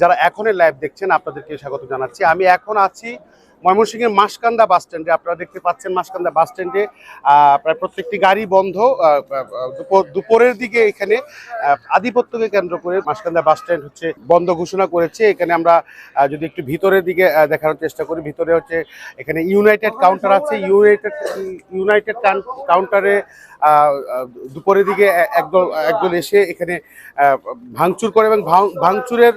যারা এখনই লাইভ দেখছেন আপনাদেরকে স্বাগত জানাচ্ছি। আমি এখন আছি ময়মনসিংহের মাসকান্দা বাস স্ট্যান্ডে আপনারা দেখতে পাচ্ছেন মাসকান্দা বাস স্ট্যান্ডে প্রায় প্রত্যেকটি গাড়ি বন্ধ দুপুরের দিকে এখানে আধিপত্যকে কেন্দ্র করে মাসকান্দা বাস স্ট্যান্ড হচ্ছে বন্ধ ঘোষণা করেছে। এখানে আমরা যদি একটু ভিতরের দিকে দেখানোর চেষ্টা করি, ভিতরে হচ্ছে এখানে ইউনাইটেড কাউন্টার আছে। ইউনাইটেড ইউনাইটেড কাউন্টারে দুপুরের দিকে একদল একদল এসে এখানে ভাঙচুর করে এবং ভাঙচুরের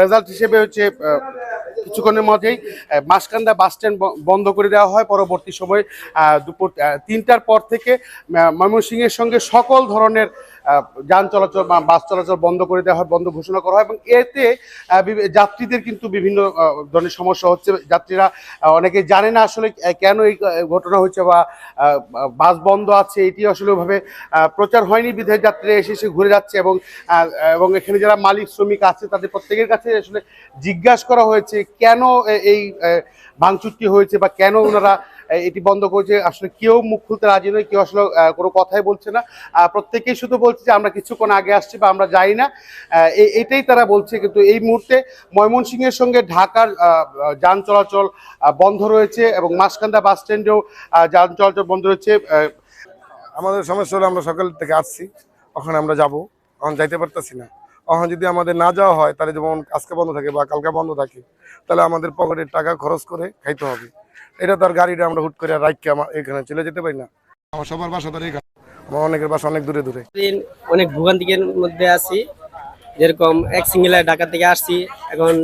রেজাল্ট হিসেবে হচ্ছে কিছুক্ষণের মধ্যেই মাসকান্দা বাস স্ট্যান্ড বন্ধ করে দেওয়া হয়। পরবর্তী সময় দুপুর তিনটার পর থেকে ময়মনসিংহের সঙ্গে সকল ধরনের যান চলাচল বা বাস চলাচল বন্ধ করে দেওয়া হয়, বন্ধ ঘোষণা করা হয় এবং এতে যাত্রীদের কিন্তু বিভিন্ন ধরনের সমস্যা হচ্ছে। যাত্রীরা অনেকে জানে না আসলে কেন এই ঘটনা হচ্ছে বা বাস বন্ধ আছে, এটি আসলে ওভাবে প্রচার হয়নি। বিধায় যাত্রীরা এসে এসে ঘুরে যাচ্ছে এবং এবং এখানে যারা মালিক, শ্রমিক আছে, তাদের প্রত্যেকের কাছে আসলে জিজ্ঞাসা করা হয়েছে, কেন এই ভাঙচুরটি হয়েছে বা কেন ওনারা এটি বন্ধ করেছে। আসলে কেউ মুখ খুলতে রাজি নয়, কেউ আসলে কোনো কথাই বলছে না। প্রত্যেকেই শুধু বলছে যে আমরা কিছুক্ষণ আগে আসছি বা আমরা যাই না। এটাই তারা বলছে। কিন্তু এই মুহূর্তে ময়মনসিংহের সঙ্গে ঢাকার যান চলাচল বন্ধ রয়েছে এবং মাসকান্দা বাস স্ট্যান্ডেও যান চলাচল বন্ধ রয়েছে। আমাদের সমস্যা হলো আমরা সকাল থেকে আসছি। ওখানে আমরা যাব। এখন যাইতে পারতেছি না। এখন যদি আমাদের না যাওয়া হয়, তাহলে যেমন আজকে বন্ধ থাকে বা কালকে বন্ধ থাকে, তাহলে আমাদের পকেটের টাকা খরচ করে খাইতে হবে। এটা তো আর গাড়িটা আমরা হুট করে রাখকে আমার এখানে চলে যেতে পারি না। আমার সবার বাসা তো এখানে। আমার অনেকের বাসা অনেক দূরে দূরে। দিন অনেক ভোগান্তিকের মধ্যে আছি। যেরকম এক সিঙ্গেলে ঢাকা থেকে আসছি এখন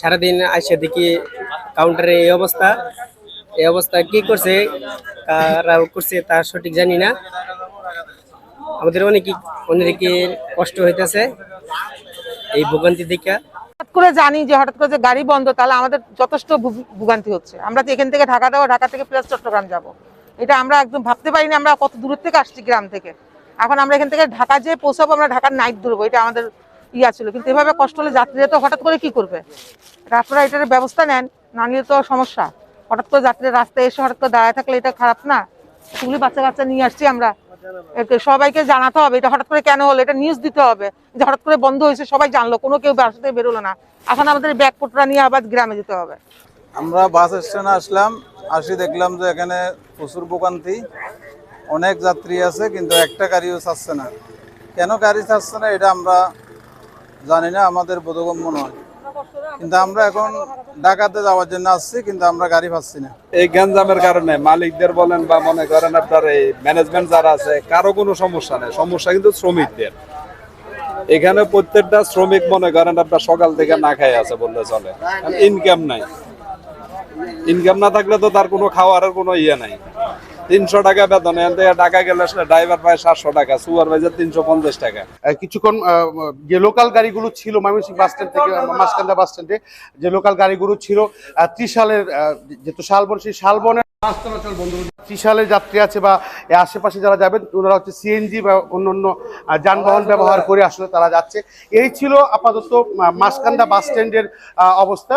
সারাদিন আসে দেখি কাউন্টারে এই অবস্থা। এই অবস্থা কি করছে কারা করছে তা সঠিক জানি না। আমাদের অনেকই অনেকের কষ্ট হইতেছে। এই ভোগান্তি দেখা। হঠাৎ করে জানি যে, হঠাৎ করে যে গাড়ি বন্ধ, তাহলে আমাদের যথেষ্ট ভোগান্তি হচ্ছে। আমরা তো এখান থেকে ঢাকা যাব, ঢাকা থেকে প্লাস চট্টগ্রাম যাব। এটা আমরা একদম ভাবতে পারিনি আমরা কত দূর থেকে আসছি গ্রাম থেকে। এখন আমরা এখান থেকে ঢাকা যেয়ে পৌঁছাবো, আমরা ঢাকার নাইট ধরবো, এটা আমাদের ইয়া ছিল। কিন্তু এভাবে কষ্ট হলে যাত্রীরা তো হঠাৎ করে কি করবে? আপনারা এটার ব্যবস্থা নেন, না নিলে তো সমস্যা। হঠাৎ করে যাত্রীরা রাস্তায় এসে হঠাৎ করে দাঁড়ায় থাকলে এটা খারাপ না। এগুলি বাচ্চা কাচ্চা নিয়ে আসছি আমরা। সবাইকে জানাতে হবে, এটা হঠাৎ করে কেন হলো, এটা নিউজ দিতে হবে। যে হঠাৎ করে বন্ধ হয়েছে, সবাই জানলো, কোনো কেউ বাসা থেকে বেরোলো না। এখন আমাদের ব্যাগ পোটরা নিয়ে আবার গ্রামে যেতে হবে। আমরা বাস স্ট্যান্ডে আসলাম, আসি দেখলাম যে এখানে প্রচুর ভোগান্তি, অনেক যাত্রী আছে, কিন্তু একটা গাড়িও ছাড়ছে না। কেন গাড়ি ছাড়ছে না, এটা আমরা জানি না, আমাদের বোধগম্য নয়। কিন্তু আমরা এখন ঢাকাতে যাওয়ার জন্য আসছি, কিন্তু আমরা গাড়ি পাচ্ছি না। এই গ্যাঞ্জামের কারণে মালিকদের বলেন বা মনে করেন আপনার এই ম্যানেজমেন্ট যারা আছে, কারও কোনো সমস্যা নেই। সমস্যা কিন্তু শ্রমিকদের। এখানে প্রত্যেকটা শ্রমিক মনে করেন আপনার সকাল থেকে না খাই আছে বললে চলে। ইনকাম নাই। ইনকাম না থাকলে তো তার কোনো খাওয়ার কোনো ইয়ে নাই। তিনশো টাকা বেতন এখান থেকে টাকা গেলে ড্রাইভার পায় সাতশো টাকা সুপারভাইজার তিনশো পঞ্চাশ টাকা। কিছুক্ষণ যে লোকাল গাড়িগুলো ছিল ময়মনসিংহ বাস স্ট্যান্ড থেকে মাসকান্দা বাস স্ট্যান্ডে যে লোকাল গাড়িগুলো ছিল আহ, ত্রিশালের যেহেতু শালবন সেই শালবনের ত্রিশালের যাত্রী আছে বা আশেপাশে যারা যাবেন ওনারা হচ্ছে সিএনজি বা অন্যান্য আহ, যানবাহন ব্যবহার করে আসলে তারা যাচ্ছে। এই ছিল আপাতত মাসকান্দা বাস স্ট্যান্ডের অবস্থা।